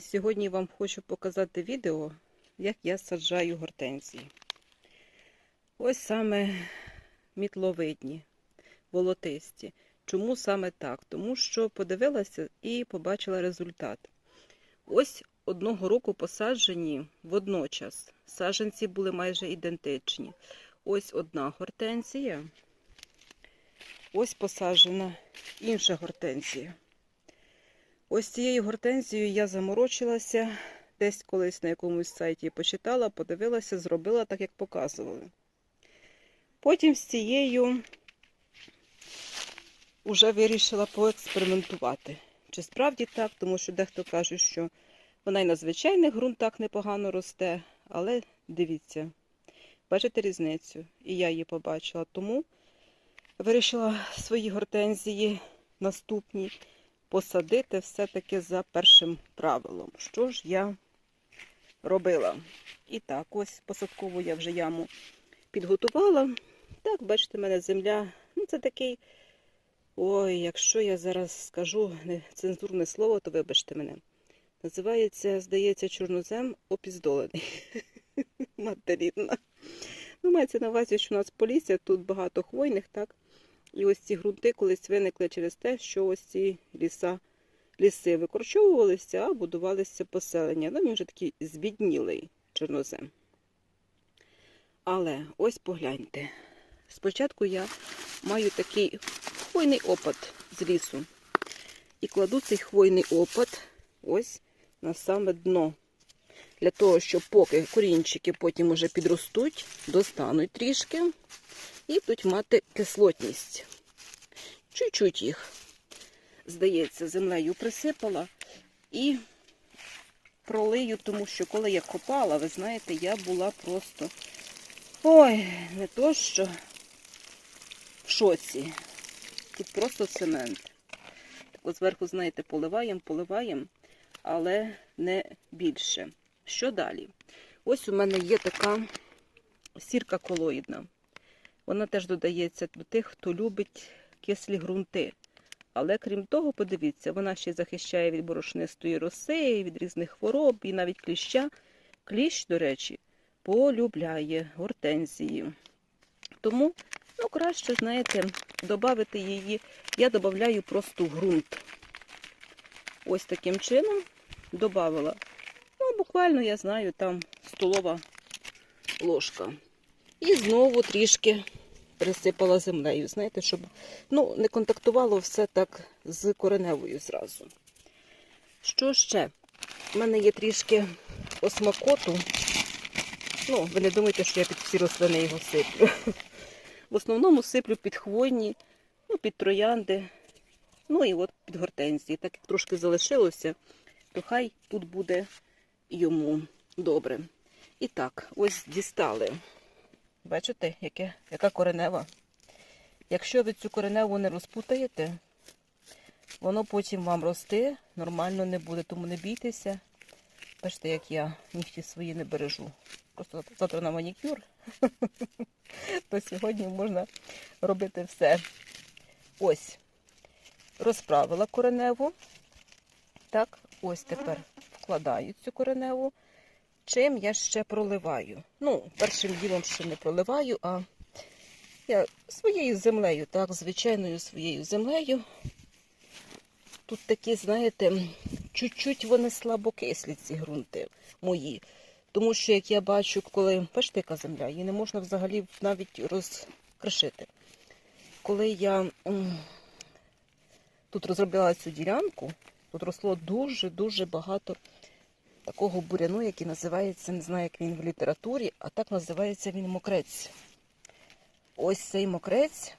Сьогодні вам хочу показати відео, як я саджаю гортензії. Ось саме мітловидні, волотисті. Чому саме так? Тому що подивилася і побачила результат. Ось одного року посаджені водночас. Саджанці були майже ідентичні. Ось одна гортензія. Ось посаджена інша гортензія. Ось цією гортензією я заморочилася, десь колись на якомусь сайті почитала, подивилася, зробила так, як показували. Потім з цією вже вирішила поекспериментувати. Чи справді так, тому що дехто каже, що вона й на звичайних ґрунтах непогано росте, але дивіться, бачите різницю? І я її побачила. Тому вирішила свої гортензії наступні посадити все-таки за першим правилом. Що ж я робила? І так, ось посадкову я вже яму підготувала. Так, бачите, в мене земля. Ну, це такий. Ой, якщо я зараз скажу нецензурне слово, то вибачте мене. Називається, здається, чорнозем опіздолений. Матерідна. Ну, мається на увазі, що у нас полісся, тут багато хвойних, так? І ось ці ґрунти колись виникли через те, що ось ці ліса, ліси викорчовувалися, а будувалися поселення. Ну, він вже такий збіднілий чорнозем. Але ось погляньте. Спочатку я маю такий хвойний опад з лісу. І кладу цей хвойний опад ось на саме дно. Для того, щоб поки корінчики потім уже підростуть, достануть трішки і будуть мати кислотність. Чуть-чуть їх, здається, землею присипала і пролию, тому що коли я копала, ви знаєте, я була просто ой, не то що в шоці. Тут просто цемент. Так от зверху, знаєте, поливаємо, поливаємо, але не більше. Що далі? Ось у мене є така сірка колоїдна. Вона теж додається до тих, хто любить кислі ґрунти. Але крім того, подивіться, вона ще захищає від борошнистої роси, від різних хвороб і навіть кліща. Кліщ, до речі, полюбляє гортензії. Тому, ну, краще, знаєте, додати її. Я додаю просто ґрунт. Ось таким чином додавала. Ну, буквально, я знаю, там столова ложка. І знову трішки присипала землею, знаєте, щоб ну, не контактувало все так з кореневою зразу. Що ще? У мене є трішки осмакоту. Ну, ви не думайте, що я під всі рослини його сиплю. В основному сиплю під хвойні, ну, під троянди, ну і от під гортензії. Так як трошки залишилося, то хай тут буде йому добре. І так, ось дістали. Бачите, яке, яка коренева? Якщо ви цю кореневу не розпутаєте, воно потім вам рости нормально не буде, тому не бійтеся. Бачите, як я нігті свої не бережу. Просто завтра на манікюр, то сьогодні можна робити все. Ось, розправила кореневу. Так, ось тепер вкладаю цю кореневу. Чим я ще проливаю? Ну, першим ділом ще не проливаю, а я своєю землею, так, звичайною своєю землею. Тут такі, знаєте, чуть-чуть вони слабокислі, ці ґрунти мої. Тому що, як я бачу, коли бачите, земля, її не можна взагалі навіть розкришити. Коли я тут розробляла цю ділянку, тут росло дуже-дуже багато такого буряну, який називається, не знаю, як він в літературі, а так називається він мокрець. Ось цей мокрець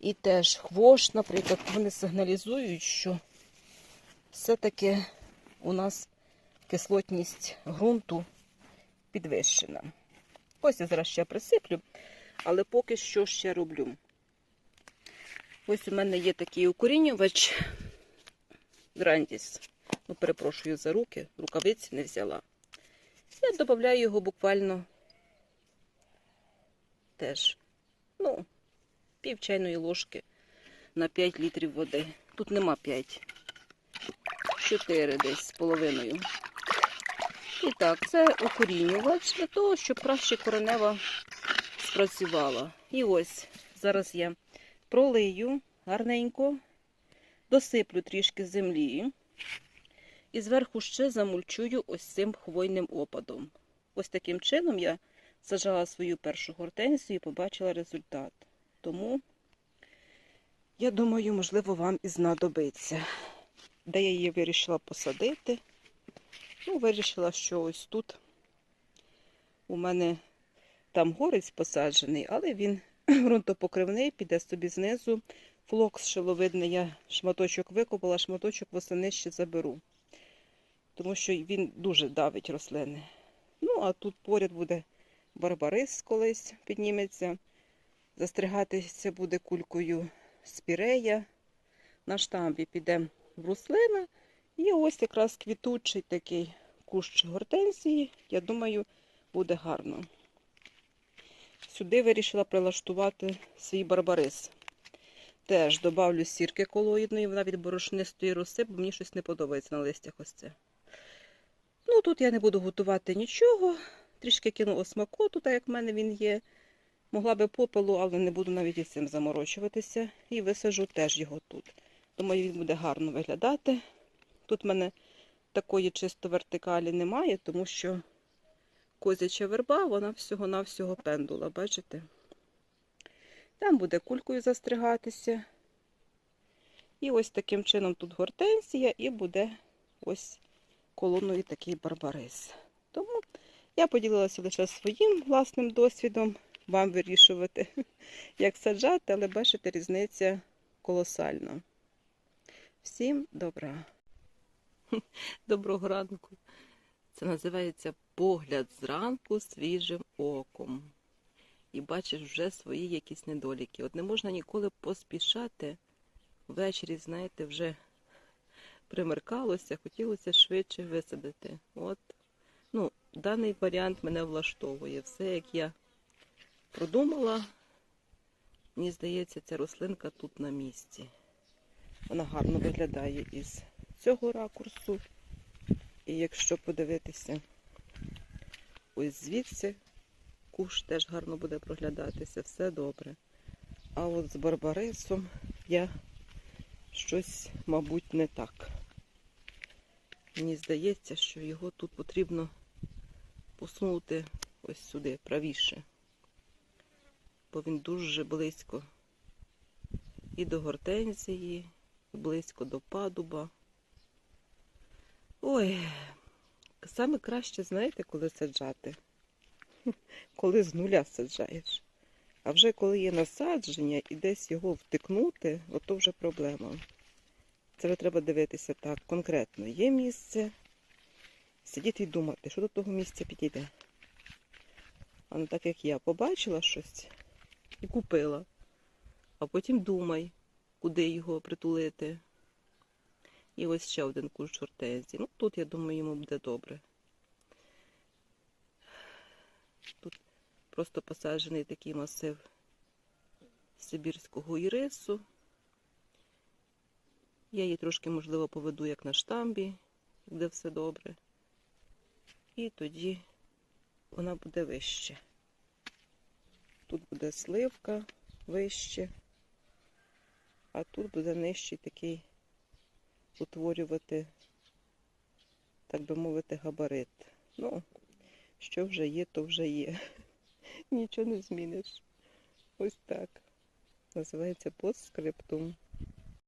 і теж хвощ, наприклад, вони сигналізують, що все-таки у нас кислотність ґрунту підвищена. Ось я зараз ще присиплю, але поки що ще роблю. Ось у мене є такий укорінювач Грандіс. Ну, перепрошую за руки, рукавиці не взяла. Я додаю його буквально теж, ну, пів чайної ложки на 5 літрів води. Тут нема 5. 4 десь з половиною. І так, це укорінювач для того, щоб краще коренева спрацювала. І ось зараз я пролию гарненько, досиплю трішки землі і зверху ще замульчую ось цим хвойним опадом. Ось таким чином я сажала свою першу гортензію і побачила результат. Тому, я думаю, можливо, вам і знадобиться. Де я її вирішила посадити? Ну, вирішила, що ось тут у мене там горець посаджений, але він ґрунтопокривний, піде собі знизу. Флокс шиловидний, я шматочок викопала, шматочок восени ще заберу. Тому що він дуже давить рослини. Ну, а тут поряд буде барбарис колись підніметься. Застригатися буде кулькою спірея. На штамбі піде в руслина. І ось якраз квітучий такий кущ гортензії, я думаю, буде гарно. Сюди вирішила прилаштувати свій барбарис. Теж додавлю сірки колоїдної, вона від борошнистої роси, бо мені щось не подобається на листях ось це. Ну, тут я не буду готувати нічого. Трішки кину осмакоту, так як в мене він є. Могла би попелу, але не буду навіть із цим заморочуватися. І висажу теж його тут. Думаю, він буде гарно виглядати. Тут в мене такої чисто вертикалі немає, тому що козяча верба, вона всього-навсього пендула, бачите? Там буде кулькою застригатися. І ось таким чином тут гортензія і буде ось колоною такий барбарис. Тому я поділилася лише своїм власним досвідом, вам вирішувати, як саджати, але бачите, різниця колосальна. Всім добра. Доброго ранку. Це називається погляд зранку свіжим оком. І бачиш вже свої якісь недоліки. От не можна ніколи поспішати. Ввечері, знаєте, вже примеркалося, хотілося швидше висадити. От, ну, даний варіант мене влаштовує. Все, як я продумала, мені здається, ця рослинка тут на місці. Вона гарно виглядає із цього ракурсу. І якщо подивитися ось звідси, куш теж гарно буде проглядатися, все добре. А от з барбарисом я щось, мабуть, не так. Мені здається, що його тут потрібно посунути ось сюди, правіше. Бо він дуже близько і до гортензії, і близько до падуба. Ой, саме краще, знаєте, коли саджати? Коли з нуля саджаєш. А вже коли є насадження і десь його втикнути, ото вже проблема. Це вже треба дивитися так, конкретно. Є місце, сидіти і думати, що до того місця підійде. А не так як я побачила щось і купила. А потім думай, куди його притулити. І ось ще один кущ гортензії. Ну, тут, я думаю, йому буде добре. Тут просто посаджений такий масив сибірського ірису. Я її трошки, можливо, поведу як на штамбі, де все добре. І тоді вона буде вище. Тут буде сливка вище, а тут буде нижчий такий утворювати, так би мовити, габарит. Ну, що вже є, то вже є. Нічого не зміниш. Ось так. Називається постскриптум.